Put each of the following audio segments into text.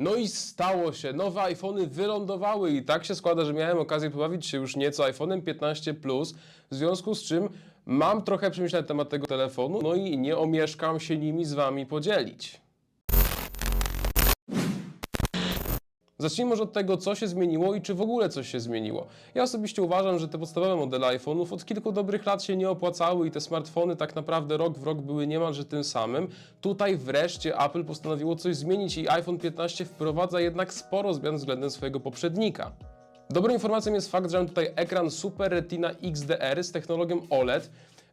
No i stało się, nowe iPhony wylądowały i tak się składa, że miałem okazję pobawić się już nieco iPhone'em 15 Plus, w związku z czym mam trochę przemyśleć na temat tego telefonu, no i nie omieszkam się nimi z Wami podzielić. Zacznijmy może od tego, co się zmieniło i czy w ogóle coś się zmieniło. Ja osobiście uważam, że te podstawowe modele iPhone'ów od kilku dobrych lat się nie opłacały i te smartfony tak naprawdę rok w rok były niemalże tym samym. Tutaj wreszcie Apple postanowiło coś zmienić i iPhone 15 wprowadza jednak sporo zmian względem swojego poprzednika. Dobrą informacją jest fakt, że mam tutaj ekran Super Retina XDR z technologią OLED,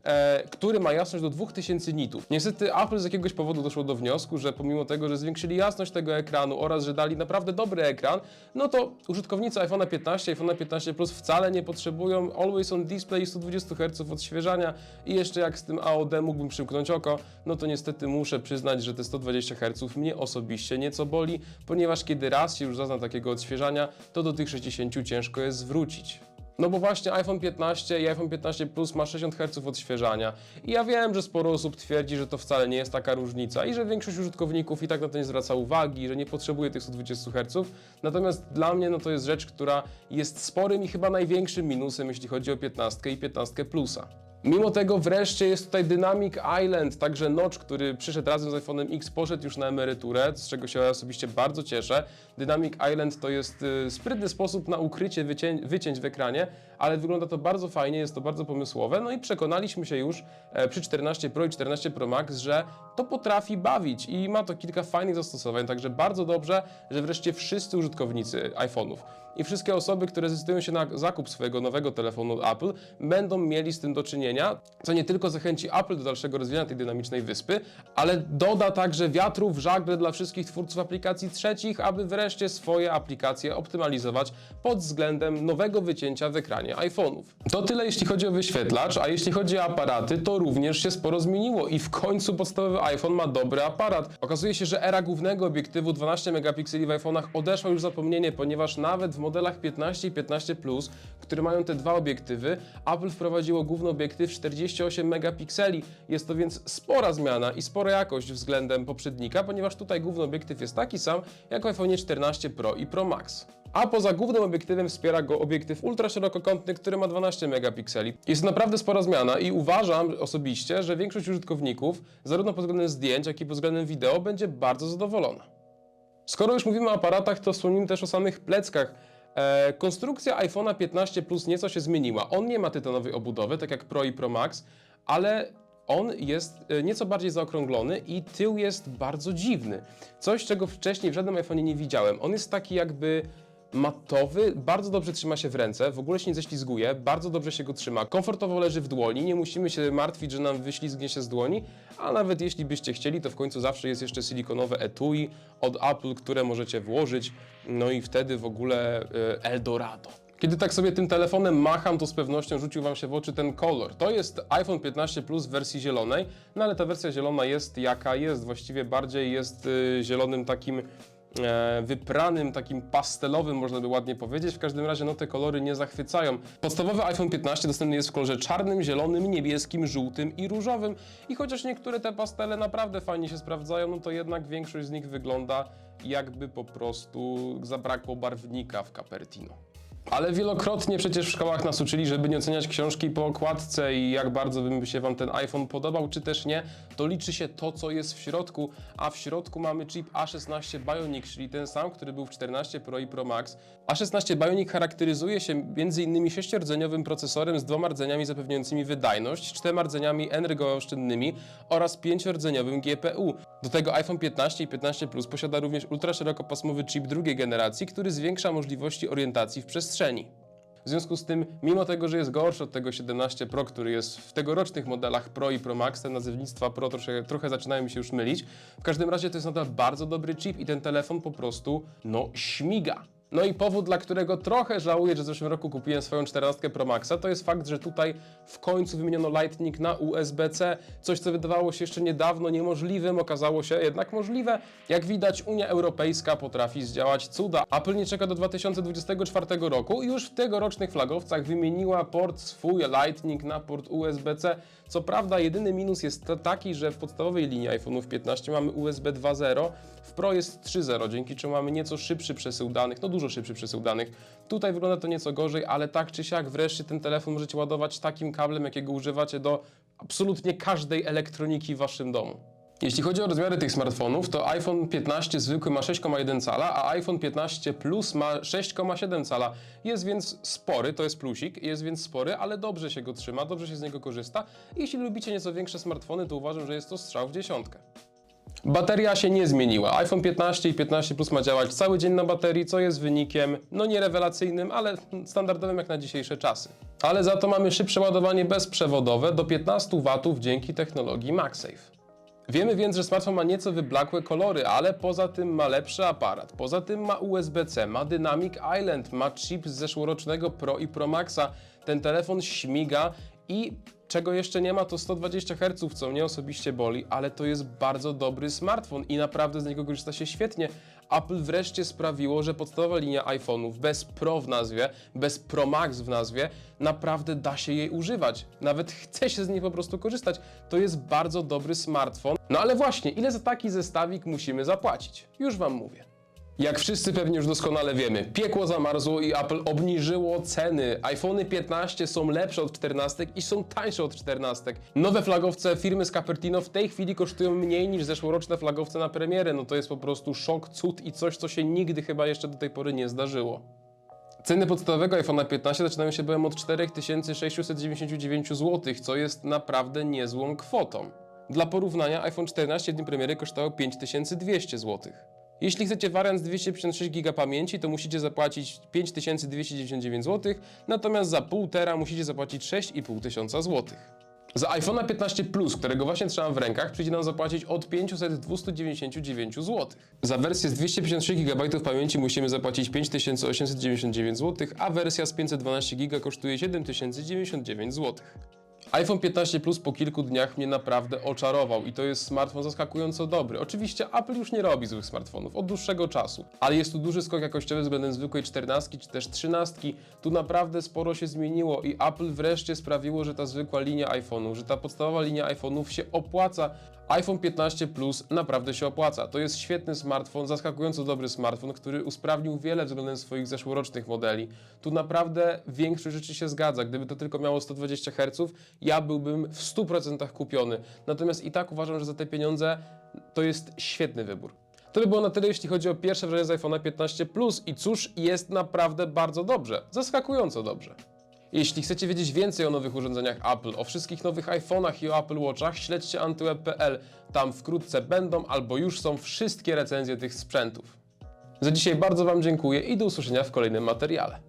e, który ma jasność do 2000 nitów. Niestety Apple z jakiegoś powodu doszło do wniosku, że pomimo tego, że zwiększyli jasność tego ekranu oraz, że dali naprawdę dobry ekran, no to użytkownicy iPhone'a 15, iPhone'a 15 Plus wcale nie potrzebują Always On Display i 120 Hz odświeżania i jeszcze jak z tym AOD mógłbym przymknąć oko, no to niestety muszę przyznać, że te 120 Hz mnie osobiście nieco boli, ponieważ kiedy raz się już zazna takiego odświeżania, to do tych 60 ciężko jest zwrócić. No bo właśnie iPhone 15 i iPhone 15 Plus ma 60 Hz odświeżania. I ja wiem, że sporo osób twierdzi, że to wcale nie jest taka różnica i że większość użytkowników i tak na to nie zwraca uwagi, że nie potrzebuje tych 120 Hz. Natomiast dla mnie no to jest rzecz, która jest sporym i chyba największym minusem, jeśli chodzi o 15 i 15 Plusa. Mimo tego wreszcie jest tutaj Dynamic Island, także Notch, który przyszedł razem z iPhone'em X, poszedł już na emeryturę, z czego się osobiście bardzo cieszę. Dynamic Island to jest y, sprytny sposób na ukrycie wycię wycięć w ekranie, ale wygląda to bardzo fajnie, jest to bardzo pomysłowe. No i przekonaliśmy się już e, przy 14 Pro i 14 Pro Max, że to potrafi bawić i ma to kilka fajnych zastosowań, także bardzo dobrze, że wreszcie wszyscy użytkownicy iPhone'ów i wszystkie osoby, które zdecydują się na zakup swojego nowego telefonu Apple, będą mieli z tym do czynienia, co nie tylko zachęci Apple do dalszego rozwijania tej dynamicznej wyspy, ale doda także wiatru w żagle dla wszystkich twórców aplikacji trzecich, aby wreszcie swoje aplikacje optymalizować pod względem nowego wycięcia w ekranie iPhone'ów. To tyle jeśli chodzi o wyświetlacz, a jeśli chodzi o aparaty, to również się sporo zmieniło i w końcu podstawowy iPhone ma dobry aparat. Okazuje się, że era głównego obiektywu 12 megapikseli w iPhone'ach odeszła już zapomnienie, ponieważ nawet w modelach 15 i 15 Plus, które mają te dwa obiektywy, Apple wprowadziło główny obiektyw 48 megapikseli. Jest to więc spora zmiana i spora jakość względem poprzednika, ponieważ tutaj główny obiektyw jest taki sam jak w iPhone 14 Pro i Pro Max. A poza głównym obiektywem wspiera go obiektyw ultraszerokokątny, który ma 12 megapikseli. Jest to naprawdę spora zmiana i uważam osobiście, że większość użytkowników, zarówno pod względem zdjęć, jak i pod względem wideo, będzie bardzo zadowolona. Skoro już mówimy o aparatach, to wspomnimy też o samych pleckach. E, konstrukcja iPhone'a 15 Plus nieco się zmieniła. On nie ma tytanowej obudowy, tak jak Pro i Pro Max, ale on jest e, nieco bardziej zaokrąglony i tył jest bardzo dziwny. Coś, czego wcześniej w żadnym iPhone'ie nie widziałem. On jest taki jakby matowy, bardzo dobrze trzyma się w ręce, w ogóle się nie ześlizguje, bardzo dobrze się go trzyma, komfortowo leży w dłoni, nie musimy się martwić, że nam wyślizgnie się z dłoni, a nawet jeśli byście chcieli, to w końcu zawsze jest jeszcze silikonowe etui od Apple, które możecie włożyć, no i wtedy w ogóle e, Eldorado. Kiedy tak sobie tym telefonem macham, to z pewnością rzucił Wam się w oczy ten kolor. To jest iPhone 15 Plus w wersji zielonej, no ale ta wersja zielona jest jaka jest, właściwie bardziej jest y, zielonym takim wypranym, takim pastelowym, można by ładnie powiedzieć. W każdym razie no, te kolory nie zachwycają. Podstawowy iPhone 15 dostępny jest w kolorze czarnym, zielonym, niebieskim, żółtym i różowym. I chociaż niektóre te pastele naprawdę fajnie się sprawdzają, no to jednak większość z nich wygląda jakby po prostu zabrakło barwnika w Cupertino. Ale wielokrotnie przecież w szkołach nas uczyli, żeby nie oceniać książki po okładce i jak bardzo by się Wam ten iPhone podobał, czy też nie, to liczy się to, co jest w środku, a w środku mamy chip A16 Bionic, czyli ten sam, który był w 14 Pro i Pro Max. A16 Bionic charakteryzuje się m.in. sześciordzeniowym procesorem z dwoma rdzeniami zapewniającymi wydajność, czterema rdzeniami energooszczędnymi oraz pięciordzeniowym GPU. Do tego iPhone 15 i 15 Plus posiada również ultraszerokopasmowy chip drugiej generacji, który zwiększa możliwości orientacji w przestrzeni. W związku z tym, mimo tego, że jest gorszy od tego 17 Pro, który jest w tegorocznych modelach Pro i Pro Max, te nazewnictwa Pro trochę, trochę zaczynają mi się już mylić. W każdym razie to jest nadal bardzo dobry chip i ten telefon po prostu, no, śmiga. No i powód, dla którego trochę żałuję, że w zeszłym roku kupiłem swoją 14 Pro Maxa, to jest fakt, że tutaj w końcu wymieniono Lightning na USB-C. Coś, co wydawało się jeszcze niedawno niemożliwym, okazało się jednak możliwe. Jak widać, Unia Europejska potrafi zdziałać cuda. Apple nie czeka do 2024 roku i już w tegorocznych flagowcach wymieniła port swój Lightning na port USB-C. Co prawda, jedyny minus jest taki, że w podstawowej linii iPhone'ów 15 mamy USB 2.0, w Pro jest 3.0, dzięki czemu mamy nieco szybszy przesył danych, no dużo szybszy przesył danych. Tutaj wygląda to nieco gorzej, ale tak czy siak wreszcie ten telefon możecie ładować takim kablem, jakiego używacie do absolutnie każdej elektroniki w waszym domu. Jeśli chodzi o rozmiary tych smartfonów, to iPhone 15 zwykły ma 6,1 cala, a iPhone 15 Plus ma 6,7 cala. Jest więc spory, to jest plusik, jest więc spory, ale dobrze się go trzyma, dobrze się z niego korzysta. Jeśli lubicie nieco większe smartfony, to uważam, że jest to strzał w dziesiątkę. Bateria się nie zmieniła. iPhone 15 i 15 Plus ma działać cały dzień na baterii, co jest wynikiem, no nie rewelacyjnym, ale standardowym jak na dzisiejsze czasy. Ale za to mamy szybsze ładowanie bezprzewodowe do 15 W dzięki technologii MagSafe. Wiemy więc, że smartfon ma nieco wyblakłe kolory, ale poza tym ma lepszy aparat. Poza tym ma USB-C, ma Dynamic Island, ma chip z zeszłorocznego Pro i Pro Maxa. Ten telefon śmiga i czego jeszcze nie ma to 120 Hz, co mnie osobiście boli, ale to jest bardzo dobry smartfon i naprawdę z niego korzysta się świetnie. Apple wreszcie sprawiło, że podstawowa linia iPhone'ów bez Pro w nazwie, bez Pro Max w nazwie, naprawdę da się jej używać. Nawet chce się z niej po prostu korzystać. To jest bardzo dobry smartfon. No ale właśnie, ile za taki zestawik musimy zapłacić? Już Wam mówię. Jak wszyscy pewnie już doskonale wiemy, piekło zamarzło i Apple obniżyło ceny. iPhony 15 są lepsze od 14 i są tańsze od 14. Nowe flagowce firmy z Cupertino w tej chwili kosztują mniej niż zeszłoroczne flagowce na premierę. No to jest po prostu szok, cud i coś, co się nigdy chyba jeszcze do tej pory nie zdarzyło. Ceny podstawowego iPhone'a 15 zaczynają się bowiem od 4699 zł, co jest naprawdę niezłą kwotą. Dla porównania iPhone 14 w dniu premiery kosztował 5200 zł. Jeśli chcecie wariant z 256 GB pamięci, to musicie zapłacić 5299 zł, natomiast za 1,5 tera musicie zapłacić 6500 zł. Za iPhone'a 15 Plus, którego właśnie trzymam w rękach, przyjdzie nam zapłacić od 500-299 zł. Za wersję z 256 GB pamięci musimy zapłacić 5899 zł, a wersja z 512 GB kosztuje 7099 zł. iPhone 15 Plus po kilku dniach mnie naprawdę oczarował i to jest smartfon zaskakująco dobry. Oczywiście Apple już nie robi złych smartfonów od dłuższego czasu, ale jest tu duży skok jakościowy względem zwykłej 14 czy też 13. Tu naprawdę sporo się zmieniło i Apple wreszcie sprawiło, że ta zwykła linia iPhone'ów, że ta podstawowa linia iPhone'ów się opłaca. iPhone 15 Plus naprawdę się opłaca. To jest świetny smartfon, zaskakująco dobry smartfon, który usprawnił wiele względem swoich zeszłorocznych modeli. Tu naprawdę większość rzeczy się zgadza. Gdyby to tylko miało 120 Hz, ja byłbym w 100% kupiony. Natomiast i tak uważam, że za te pieniądze to jest świetny wybór. To by było na tyle, jeśli chodzi o pierwsze wrażenie z iPhone'a 15 Plus i cóż, jest naprawdę bardzo dobrze. Zaskakująco dobrze. Jeśli chcecie wiedzieć więcej o nowych urządzeniach Apple, o wszystkich nowych iPhone'ach i o Apple Watchach, śledźcie antyweb.pl. Tam wkrótce będą albo już są wszystkie recenzje tych sprzętów. Za dzisiaj bardzo Wam dziękuję i do usłyszenia w kolejnym materiale.